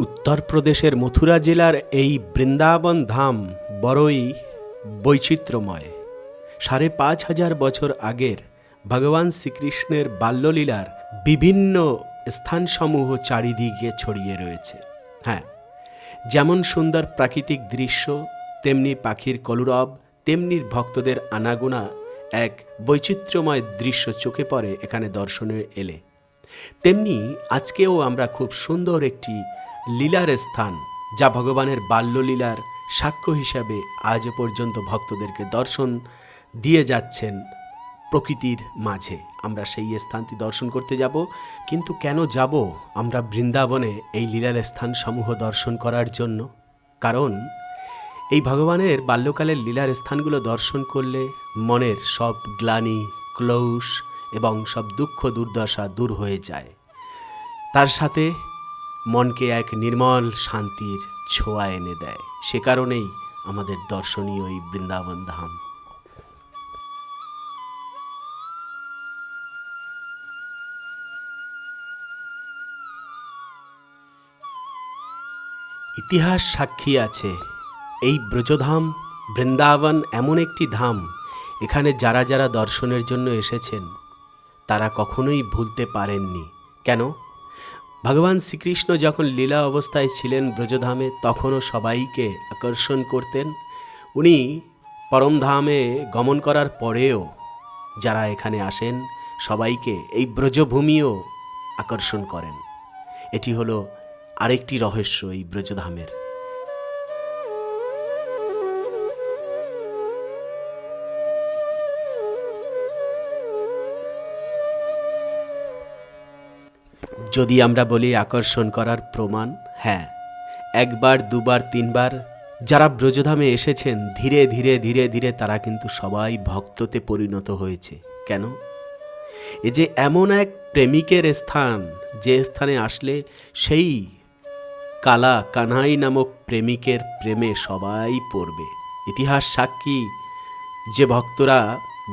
উত্তরপ্রদেশের মথুরা জেলার এই বৃন্দাবন ধাম বড়ই বৈচিত্র্যময়। সাড়ে পাঁচ হাজার বছর আগের ভগবান শ্রীকৃষ্ণের বাল্যলীলার বিভিন্ন স্থানসমূহ চারিদিকে ছড়িয়ে রয়েছে। হ্যাঁ যেমন সুন্দর প্রাকৃতিক দৃশ্য, তেমনি পাখির কলুরব, তেমনি ভক্তদের আনাগোনা এক বৈচিত্র্যময় দৃশ্য চোখে পড়ে এখানে দর্শনে এলে। তেমনি আজকেও আমরা খুব সুন্দর একটি লীলার স্থান, যা ভগবানের বাল্যলীলার সাক্ষ্য হিসাবে আজ পর্যন্ত ভক্তদেরকে দর্শন দিয়ে যাচ্ছেন প্রকৃতির মাঝে। আমরা সেই স্থানটি দর্শন করতে যাব। কিন্তু কেন যাব আমরা বৃন্দাবনে এই লীলার স্থান সমূহ দর্শন করার জন্য? কারণ এই ভগবানের বাল্যকালের লীলার স্থানগুলো দর্শন করলে মনের সব গ্লানি ক্লৌষ এবং সব দুঃখ দুর্দশা দূর হয়ে যায়। তার সাথে মনকে এক নির্মল শান্তির ছোঁয়া এনে দেয়। সে কারণেই আমাদের দর্শনীয় এই বৃন্দাবন ধাম। ইতিহাস সাক্ষী আছে, এই ব্রজধাম বৃন্দাবন এমন একটি ধাম, এখানে যারা যারা দর্শনের জন্য এসেছেন, তারা কখনোই ভুলতে পারেননি। কেন? ভগবান শ্রীকৃষ্ণ যখন লীলা অবস্থায় ছিলেন ব্রজধামে, তখনও সবাইকে আকর্ষণ করতেন। উনি পরমধামে গমন করার পরেও যারা এখানে আসেন, সবাইকে এই ব্রজভূমিও আকর্ষণ করেন। এটি হলো আরেকটি রহস্য এই ব্রজধামের। যদি আমরা বলি আকর্ষণ করার প্রমাণ হ্যাঁ একবার, দুবার, তিনবার, যারা ব্রজধামে এসেছেন, ধীরে ধীরে ধীরে ধীরে তারা কিন্তু সবাই ভক্ততে পরিণত হয়েছে। কেন? এ যে এমন এক প্রেমিকের স্থান, যে স্থানে আসলে সেই কালা কানাই নামক প্রেমিকের প্রেমে সবাই পড়বে। ইতিহাস সাক্ষী, যে ভক্তরা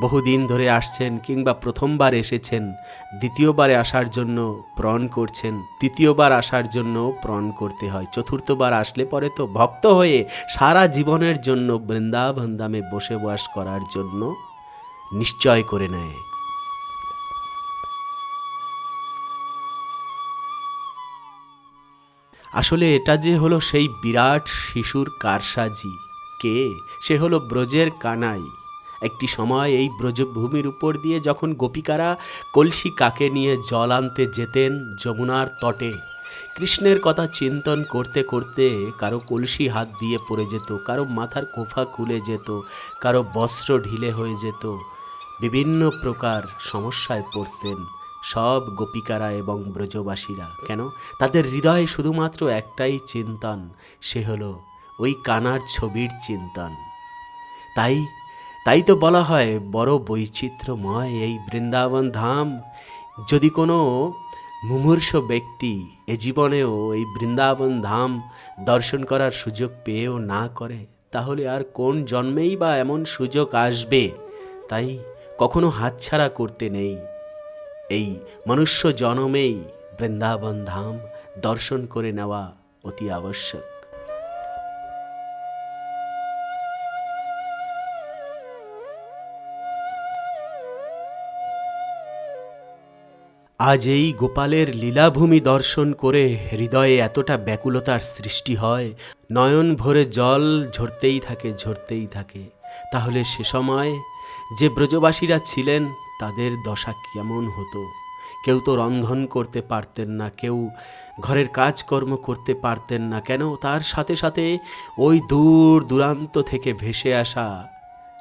বহুদিন ধরে আসছেন কিংবা প্রথমবার এসেছেন, দ্বিতীয়বারে আসার জন্য প্রণ করছেন, তৃতীয়বার আসার জন্য প্রণ করতে হয়, চতুর্থবার আসলে পরে তো ভক্ত হয়ে সারা জীবনের জন্য বৃন্দাবন ধামে বসে বাস করার জন্য নিশ্চয় করে নেয়। আসলে এটা যে হলো সেই বিরাট শিশুর কারসাজি। কে? সে হলো ব্রজের কানাই। একটি সময় এই ব্রজভূমির উপর দিয়ে যখন গোপিকারা কলসি কাকে নিয়ে জল আনতে যেতেন যমুনার তটে, কৃষ্ণের কথা চিন্তন করতে করতে কারও কলসি হাত দিয়ে পড়ে যেত, কারও মাথার কোফা খুলে যেত, কারও বস্ত্র ঢিলে হয়ে যেত, বিভিন্ন প্রকার সমস্যায় পড়তেন সব গোপিকারা এবং ব্রজবাসীরা। কেন? তাদের হৃদয়ে শুধুমাত্র একটাই চিন্তন, সে হলো ওই কানার ছবির চিন্তন। তাই তাই তো বলা হয়, বড় বৈচিত্র্যময় এই বৃন্দাবন ধাম। যদি কোনো মুমূর্ষ ব্যক্তি এ জীবনেও এই বৃন্দাবন ধাম দর্শন করার সুযোগ পেয়েও না করে, তাহলে আর কোন জন্মেই বা এমন সুযোগ আসবে? তাই কখনো হাতছাড়া করতে নেই। এই মনুষ্য জনমেই বৃন্দাবন ধাম দর্শন করে নেওয়া অতি আবশ্যক। আজ এই গোপালের লীলাভূমি দর্শন করে হৃদয়ে এতটা ব্যাকুলতার সৃষ্টি হয়, নয়ন ভরে জল ঝরতেই থাকে ঝরতেই থাকে। তাহলে সে সময় যে ব্রজবাসীরা ছিলেন, তাদের দশা কেমন হতো? কেউ তো রন্ধন করতে পারতেন না, কেউ ঘরের কাজকর্ম করতে পারতেন না, কেন? তার সাথে সাথে ওই দূর দূরান্ত থেকে ভেসে আসা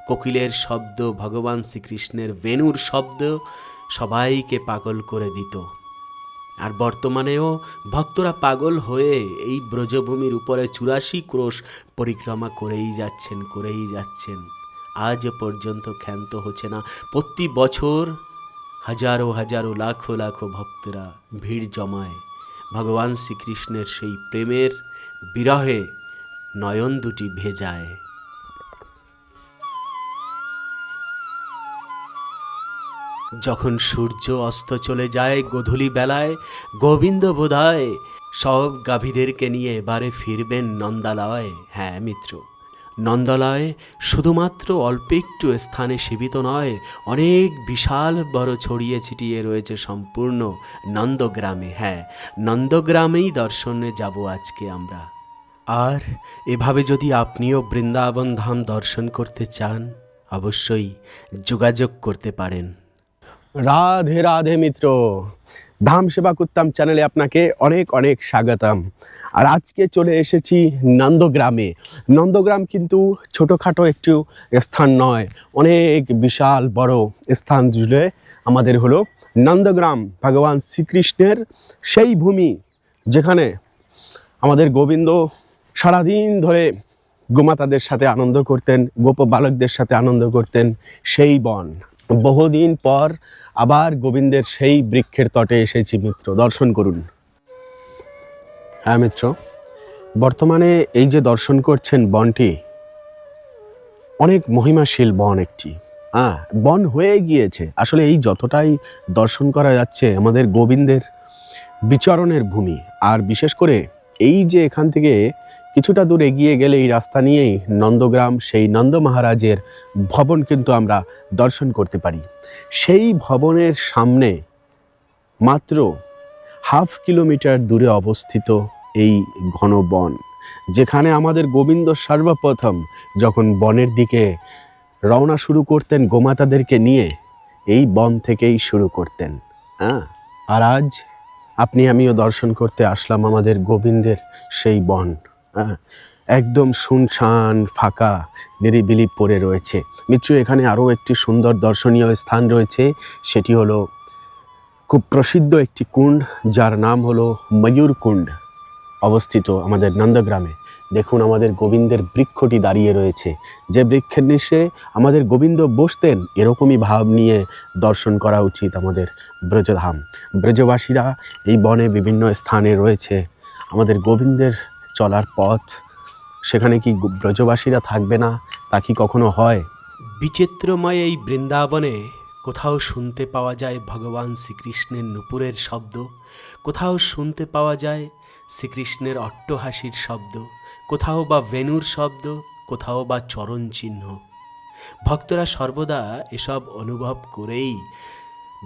কোকিলের শব্দ, ভগবান শ্রীকৃষ্ণের বেণুর শব্দ সবাইকে পাগল করে দিত। আর বর্তমানেও ভক্তরা পাগল হয়ে এই ব্রজভূমির উপরে চুরাশি ক্রোশ পরিক্রমা করেই যাচ্ছেন করেই যাচ্ছেন। আজ পর্যন্ত ক্ষান্ত হচ্ছে না। প্রতি বছর হাজারো হাজারো, লাখো লাখো ভক্তরা ভিড় জমায়। ভগবান শ্রীকৃষ্ণের সেই প্রেমের বিরহে নয়ন দুটি ভেজায়। যখন সূর্য অস্ত চলে যায় গধূলি বেলায়, গোবিন্দ বোধায়, সব গাভীদেরকে নিয়ে এবারে ফিরবেন নন্দালয়। হ্যাঁ মিত্র, নন্দালয় শুধুমাত্র অল্প একটু স্থানে সীমিত নয়, অনেক বিশাল বড় ছড়িয়ে ছিটিয়ে রয়েছে সম্পূর্ণ নন্দগ্রামে। হ্যাঁ নন্দগ্রামেই দর্শনে যাব আজকে আমরা। আর এভাবে যদি আপনিও বৃন্দাবন ধাম দর্শন করতে চান, অবশ্যই যোগাযোগ করতে পারেন। রাধে রাধে মিত্র। ধাম সেবা করতাম চ্যানেলে আপনাকে অনেক অনেক স্বাগতম। আর আজকে চলে এসেছি নন্দগ্রামে। নন্দগ্রাম কিন্তু ছোটোখাটো একটু স্থান নয়, অনেক বিশাল বড় স্থান জুড়ে আমাদের হলো নন্দগ্রাম। ভগবান শ্রীকৃষ্ণের সেই ভূমি যেখানে আমাদের গোবিন্দ সারাদিন ধরে গোমাতাদের সাথে আনন্দ করতেন, গোপ বালকদের সাথে আনন্দ করতেন, সেই বন। বহুদিন পর আবার গোবিন্দের সেই বৃক্ষের তটে এসেছি মিত্র, দর্শন করুন। হ্যাঁ মিত্র, বর্তমানে এই যে দর্শন করছেন বনটি, অনেক মহিমাশীল বন একটি। হ্যাঁ বন হয়ে গিয়েছে। আসলে এই যতটাই দর্শন করা যাচ্ছে, আমাদের গোবিন্দের বিচরণের ভূমি, আর বিশেষ করে এই যে এখান থেকে কিছুটা দূর এগিয়ে গেলে এই রাস্তা নিয়েই নন্দগ্রাম, সেই নন্দ মহারাজের ভবন কিন্তু আমরা দর্শন করতে পারি। সেই ভবনের সামনে মাত্র হাফ কিলোমিটার দূরে অবস্থিত এই ঘন বন যেখানে আমাদের গোবিন্দ সর্বপ্রথম যখন বনের দিকে রওনা শুরু করতেন, গোমাতাদেরকে নিয়ে এই বন থেকেই শুরু করতেন। হ্যাঁ আর আজ আপনি আমিও দর্শন করতে আসলাম আমাদের গোবিন্দের সেই বন। একদম শুনশান, ফাঁকা, নিরিবিলি পড়ে রয়েছে। মিত্র, এখানে আরও একটি সুন্দর দর্শনীয় স্থান রয়েছে, সেটি হলো খুব প্রসিদ্ধ একটি কুণ্ড, যার নাম হলো ময়ূর কুণ্ড। অবস্থিত আমাদের নন্দগ্রামে। দেখুন আমাদের গোবিন্দের বৃক্ষটি দাঁড়িয়ে রয়েছে। যে বৃক্ষের নিচে আমাদের গোবিন্দ বসতেন, এরকমই ভাব নিয়ে দর্শন করা উচিত আমাদের ব্রজধাম। ব্রজবাসীরা এই বনে বিভিন্ন স্থানে রয়েছে। আমাদের গোবিন্দের চলার পথ। সেখানে কি ব্রজবাসীরা থাকবে না? তা কি কখনো হয়? বিচিত্রময় এই বৃন্দাবনে কোথাও শুনতে পাওয়া যায় ভগবান শ্রীকৃষ্ণের নুপুরের শব্দ। কোথাও শুনতে পাওয়া যায় শ্রীকৃষ্ণের অট্টহাসির শব্দ। কোথাও বা ভেনুর শব্দ, কোথাও বা চরণ চিহ্ন। ভক্তরা সর্বদা এসব অনুভব করেই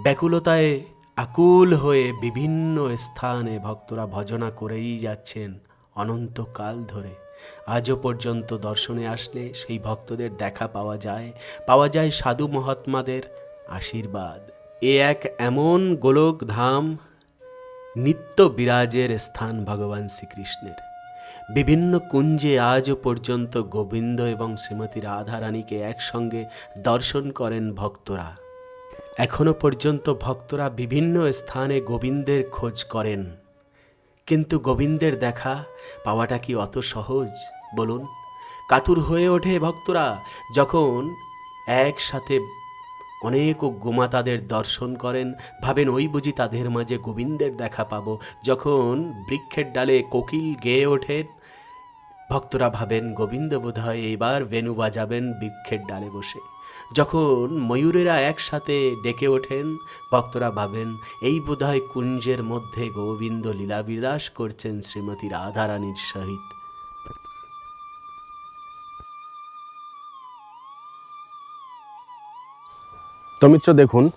ব্যাকুলতায় আকুল হয়ে বিভিন্ন স্থানে ভক্তরা ভজনা করেই যাচ্ছেন। অনন্তকাল ধরে। আজও পর্যন্ত দর্শনে আসলে সেই ভক্তদের দেখা পাওয়া যায় পাওয়া যায় সাধু মহাত্মাদের আশীর্বাদ। এ এক এমন গোলক ধাম, নিত্য বিরাজের স্থান ভগবান শ্রীকৃষ্ণের। বিভিন্ন কুঞ্জে আজও পর্যন্ত গোবিন্দ এবং শ্রীমতী রাধারানীকে একসঙ্গে দর্শন করেন ভক্তরা। এখনও পর্যন্ত ভক্তরা বিভিন্ন স্থানে গোবিন্দের খোঁজ করেন। কিন্তু গোবিন্দের দেখা পাওয়াটা কি অত সহজ? বলুন। কাতুর হয়ে ওঠে ভক্তরা যখন একসাথে অনেক গোমাতাদের দর্শন করেন, ভাবেন, ওই বুঝি তাদের মাঝে গোবিন্দের দেখা পাবো। যখন বৃক্ষের ডালে কোকিল গেয়ে ওঠেন ভক্তরা ভাবেন, গোবিন্দ বোধহয় এইবার বেনু বাজাবেন বৃক্ষের ডালে বসে। যখন ময়ূরেরা একসাথে ডেকে ওঠেন, ভক্তরা ভাবেন, এই বোধহয় কুঞ্জের মধ্যে গোবিন্দ লীলাবিলাস করছেন শ্রীমতী রাধারানীর সহিত। তো মিত্র, দেখুন,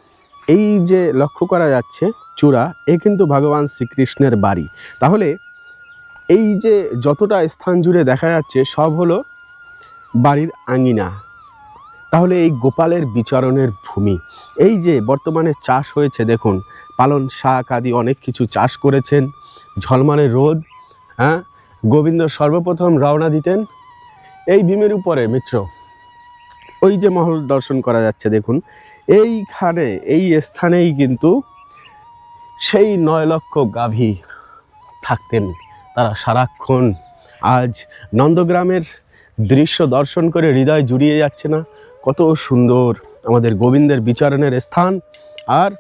এই যে লক্ষ্য করা যাচ্ছে, চূড়া, এ কিন্তু ভগবান শ্রীকৃষ্ণের বাড়ি। তাহলে এই যে যতটা স্থান জুড়ে দেখা যাচ্ছে, সব হলো বাড়ির আঙিনা। তাহলে এই গোপালের বিচরণের ভূমি, এই যে বর্তমানে চাষ হয়েছে দেখুন, পালন শাক আদি অনেক কিছু চাষ করেছেন ঝলমানে রোদ হ্যাঁ? গোবিন্দ সর্বপ্রথম রওনা দিতেন এই ভীমের উপরে, মিত্র। ওই যে মহল দর্শন করা যাচ্ছে দেখুন, এইখানে, এই স্থানেই কিন্তু সেই নয় লক্ষ গাভী থাকতেন তারা সারাক্ষণ। আজ নন্দগ্রামের দৃশ্য দর্শন করে হৃদয় জুড়িয়ে যাচ্ছে না কত সুন্দর আমাদের গোবিন্দের বিচারণের স্থান। আর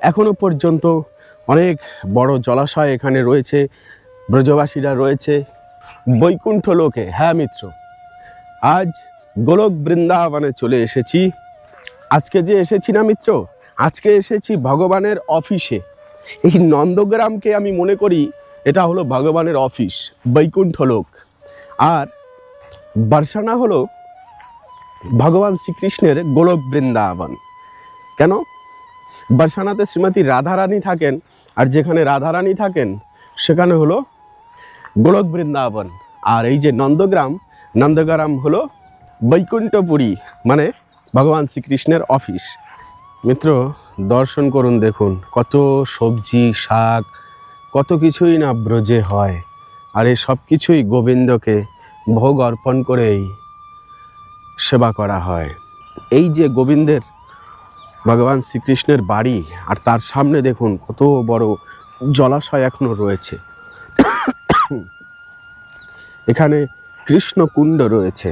এখনও পর্যন্ত অনেক বড় জলাশয় এখানে রয়েছে, ব্রজবাসীরা রয়েছে, বৈকুণ্ঠ লোকে। হ্যাঁ মিত্র, আজ গোলক বৃন্দাবনে চলে এসেছি। আজকে যে এসেছি না, মিত্র? আজকে এসেছি ভগবানের অফিসে। এই নন্দগ্রামকে আমি মনে করি এটা হলো ভগবানের অফিস, বৈকুণ্ঠ লোক। আর বার্সানা হলো ভগবান শ্রীকৃষ্ণের গোলক বৃন্দাবন। কেন? বার্সানাতে শ্রীমতী রাধারানী থাকেন, আর যেখানে রাধারানী থাকেন, সেখানে হলো গোলক বৃন্দাবন। আর এই যে নন্দগ্রাম নন্দগ্রাম হলো বৈকুণ্ঠপুরী মানে ভগবান শ্রীকৃষ্ণের অফিস। মিত্র, দর্শন করুন, দেখুন, কত সবজি, শাক, কত কিছুই না ব্রজে হয়। আর এই সব কিছুই গোবিন্দকে ভোগ অর্পণ করেই সেবা করা হয়। এই যে গোবিন্দের, ভগবান শ্রীকৃষ্ণের বাড়ি, আর তার সামনে দেখুন কত বড় জলাশয় এখনও রয়েছে। এখানে কৃষ্ণকুণ্ড রয়েছে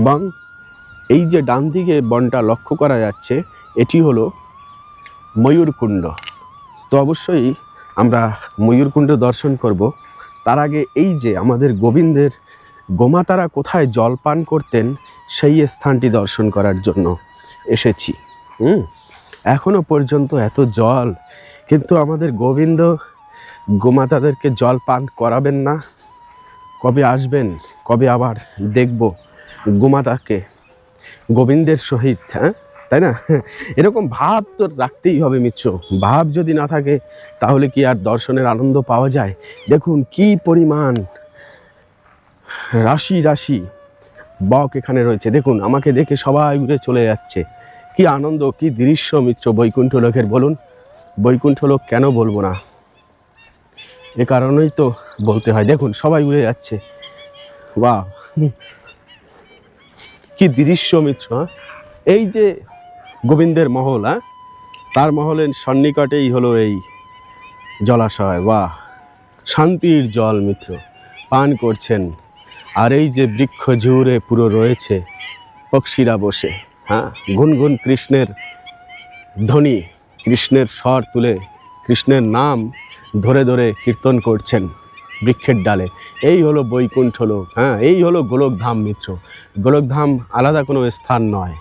এবং এই যে ডান দিকে বনটা লক্ষ্য করা যাচ্ছে, এটি হলো ময়ূরকুণ্ড। তো অবশ্যই আমরা ময়ূরকুণ্ড দর্শন করব। তার আগে এই যে আমাদের গোবিন্দের গোমাতারা কোথায় জল পান করতেন, সেই স্থানটি দর্শন করার জন্য এসেছি। হুম? এখনও পর্যন্ত এত জল, কিন্তু আমাদের গোবিন্দ গোমাতাদেরকে জল পান করাবেন না। কবে আসবেন, কবে আবার দেখব গোমাতাকে, গোবিন্দের সহিত হ্যাঁ? তাই না? এরকম ভাব তো রাখতেই হবে মিত্র ভাব যদি না থাকে, তাহলে কি আর দর্শনের আনন্দ পাওয়া যায়? দেখুন কি পরিমাণ রাশি রাশি। বক এখানে রয়েছে। দেখুন, আমাকে দেখে সবাই উড়ে চলে যাচ্ছে। কি আনন্দ, কি দৃশ্য মিত্র বৈকুণ্ঠ লোকের। বলুন, বৈকুণ্ঠ লোক কেন বলব না? এ কারণেই তো বলতে হয়। দেখুন, সবাই উড়ে যাচ্ছে। বাহ! কি দৃশ্য মিত্র হ্যাঁ? এই যে গোবিন্দের মহল হ্যাঁ? তার মহলের সন্নিকটেই হলো এই জলাশয়। বাহ! শান্তির জল মিত্র, পান করছেন আর এই যে বৃক্ষ ঝুড়ে পুরো রয়েছে, পক্ষীরা বসে হ্যাঁ? গুনগুন কৃষ্ণের ধ্বনি, কৃষ্ণের স্বর তুলে, কৃষ্ণের নাম ধরে ধরে কীর্তন করছেন বৃক্ষের ডালে। এই হলো বৈকুণ্ঠ লোক হ্যাঁ? এই হলো গোলকধাম মিত্র। গোলকধাম আলাদা কোনো স্থান নয়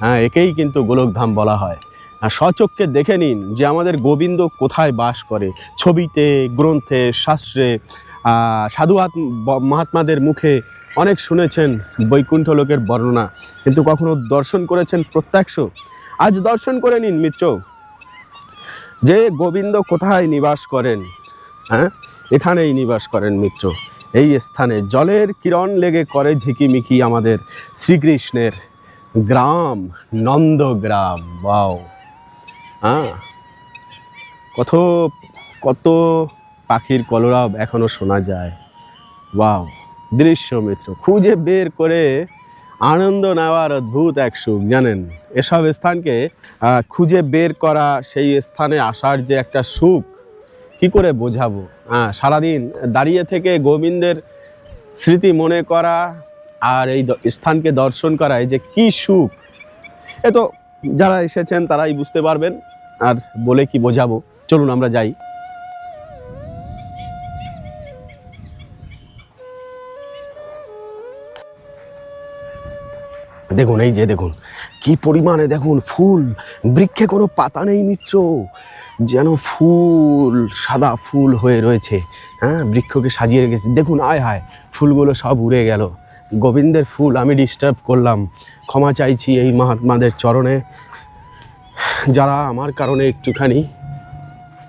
হ্যাঁ? একেই কিন্তু গোলকধাম বলা হয়। আর স্বচক্ষে দেখে নিন যে আমাদের গোবিন্দ কোথায় বাস করে। ছবিতে, গ্রন্থে, শাস্ত্রে সাধু মহাত্মাদের মুখে অনেক শুনেছেন বৈকুণ্ঠ লোকের বর্ণনা, কিন্তু কখনো দর্শন করেছেন প্রত্যক্ষ। আজ দর্শন করে নিন মিত্র, যে গোবিন্দ কোথায় নিবাস করেন? হ্যাঁ? এখানেই নিবাস করেন মিত্র। এই স্থানে জলের কিরণ লেগে করে ঝিকিমিকি আমাদের শ্রীকৃষ্ণের গ্রাম, নন্দগ্রাম। বাও হ্যাঁ? কত কত পাখির কলরব এখনও শোনা যায়। ওয়াও দৃশ্য মিত্র খুঁজে বের করে আনন্দ নেওয়ার অদ্ভুত এক সুখ, জানেন? এসব স্থানকে খুঁজে বের করা সেই স্থানে আসার যে একটা সুখ, কি করে বোঝাবো? হ্যাঁ সারাদিন দাঁড়িয়ে থেকে গোবিন্দের স্মৃতি মনে করা আর এই স্থানকে দর্শন করা যে কি সুখ। এ তো যারা এসেছেন তারাই বুঝতে পারবেন, আর বলে কি বোঝাবো? চলুন আমরা যাই। দেখুন, এই যে দেখুন, কি পরিমাণে দেখুন, ফুল, বৃক্ষে কোনো পাতা নেই মিত্র, যেন ফুল, সাদা ফুল হয়ে রয়েছে হ্যাঁ বৃক্ষকে সাজিয়ে রেখেছে। দেখুন, আয় হায়, ফুলগুলো সব উড়ে গেল। গোবিন্দের ফুল আমি ডিস্টার্ব করলাম। ক্ষমা চাইছি এই মহাত্মাদের চরণে। যারা আমার কারণে একটুখানি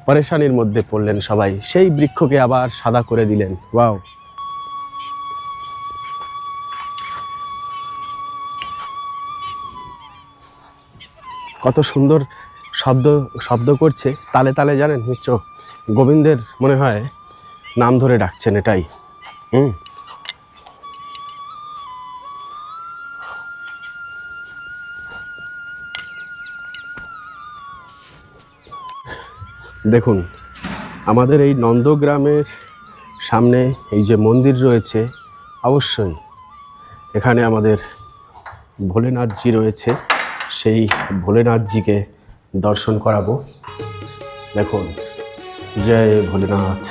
পরেশানির মধ্যে পড়লেন সবাই, সেই বৃক্ষকে আবার সাদা করে দিলেন। ওয়াও। কত সুন্দর শব্দ শব্দ করছে। তালে তালে জানেন নিশ্চয় গোবিন্দের মনে হয় নাম ধরে ডাকছেন এটাই। হুম। দেখুন, আমাদের এই নন্দগ্রামের সামনে এই যে মন্দির রয়েছে, অবশ্যই এখানে আমাদের ভোলেনাথজি রয়েছে। সেই ভোলেনাথজিকে দর্শন করাবো। দেখুন, জয় ভোলেনাথ,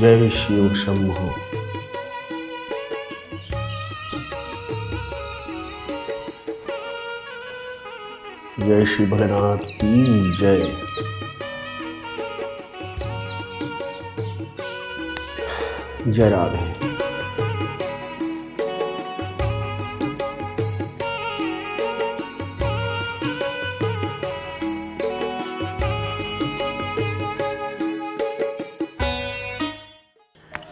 জয় শিব শম্ভু। জয় শ্রী ভোলেনাথ কি জয়। জয় রাধে।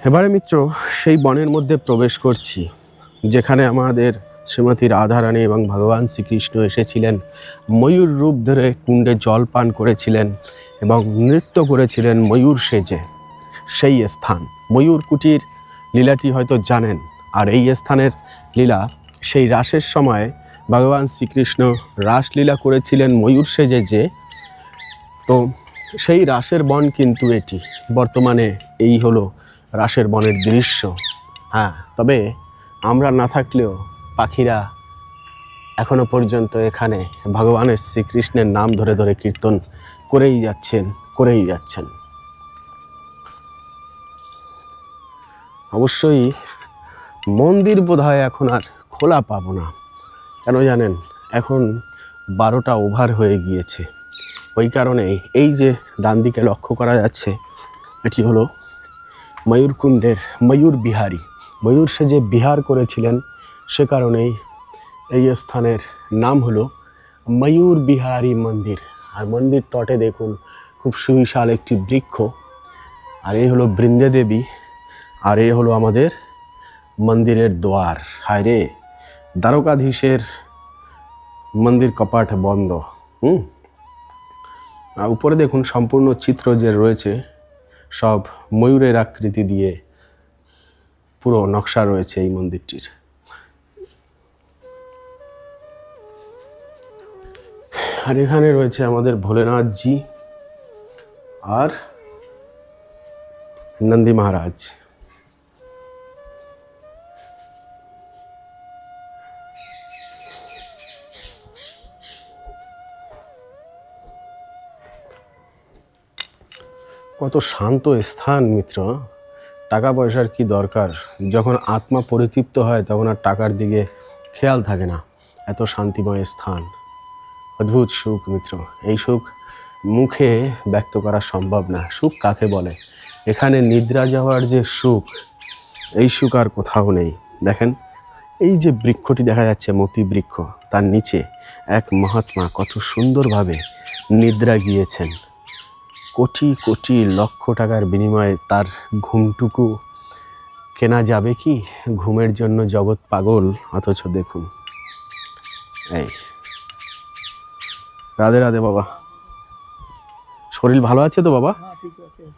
এবারে মিত্র, সেই বনের মধ্যে প্রবেশ করছি, যেখানে আমাদের শ্রীমতী রাধারানী এবং ভগবান শ্রীকৃষ্ণ এসেছিলেন, ময়ূর রূপ ধরে কুণ্ডে জল পান করেছিলেন এবং নৃত্য করেছিলেন ময়ূর সেজে। সেই স্থান, ময়ূর কুটির লীলাটি হয়তো জানেন, আর এই স্থানের লীলা সেই রাসের সময় ভগবান শ্রীকৃষ্ণ রাসলীলা করেছিলেন ময়ূর সেজে যে। তো সেই রাসের বন কিন্তু এটি, বর্তমানে এই হলো রাসের বনের দৃশ্য। হ্যাঁ তবে আমরা না থাকলেও পাখিরা এখনও পর্যন্ত এখানে ভগবানের শ্রীকৃষ্ণের নাম ধরে ধরে কীর্তন করেই যাচ্ছেন করেই যাচ্ছেন। অবশ্যই মন্দির বোধহয় এখন আর খোলা পাবো না। কেন জানেন, এখন বারোটা ওভার হয়ে গিয়েছে। ওই কারণে এই যে ডান দিকে লক্ষ্য করা যাচ্ছে, এটি হলো ময়ূরকুণ্ডের ময়ূর বিহারী। ময়ূর সে যে বিহার করেছিলেন, সে কারণেই এই স্থানের নাম হলো ময়ূর বিহারী মন্দির। আর মন্দির তটে দেখুন, খুব সুবিশাল একটি বৃক্ষ। আর এই হলো বৃন্দে দেবী আর এই হলো আমাদের মন্দিরের দ্বার হায় রে, দ্বারকাধীশের মন্দির কপাট বন্ধ। হুম? আর উপরে দেখুন, সম্পূর্ণ চিত্র যে রয়েছে সব ময়ূরের আকৃতি দিয়ে পুরো নকশা রয়েছে এই মন্দিরটির। আর এখানে রয়েছে আমাদের ভোলেনাথজি আর নন্দী মহারাজ। কত শান্ত স্থান, মিত্র। টাকা পয়সার কি দরকার? যখন আত্মা পরিতৃপ্ত হয়, তখন আর টাকার দিকে খেয়াল থাকে না। এত শান্তিময় স্থান। অদ্ভুত সুখ, মিত্র। এই সুখ মুখে ব্যক্ত করা সম্ভব না। সুখ কাকে বলে? এখানে নিদ্রা যাওয়ার যে সুখ, এই সুখ আর কোথাও নেই। দেখেন, এই যে বৃক্ষটি দেখা যাচ্ছে মতি বৃক্ষ তার নিচে এক মহাত্মা কত সুন্দরভাবে নিদ্রা গিয়েছেন। কোটি কোটি লক্ষ টাকার বিনিময়ে তার ঘুমটুকু। কেনা যাবে কি? ঘুমের জন্য জগৎ পাগল অথচ দেখুন। এই। রাধে রাধে বাবা। শরীর ভালো আছে তো বাবা?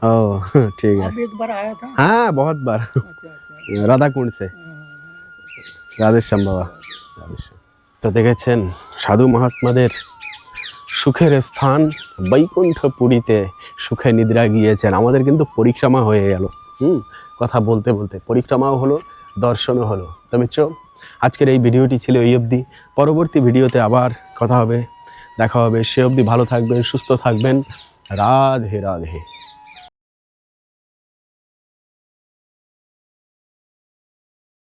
ও ঠিক আছে। হ্যাঁ বহুত বার রাধা কুঁড়ছে রাধেশ্যাম বাবা। তো দেখেছেন সাধু মহাত্মাদের সুখের স্থান বৈকুণ্ঠপুরীতে সুখে নিদ্রা গিয়েছেন। আমাদের কিন্তু পরিক্রমা হয়ে গেল। হুম, কথা বলতে বলতে। পরিক্রমাও হলো, দর্শনও হলো। তো মিত্র আজকের এই ভিডিওটি ছিল এই অবধি। পরবর্তী ভিডিওতে আবার কথা হবে, দেখা হবে। সে অবধি ভালো থাকবেন, সুস্থ থাকবেন। রাধে রাধে।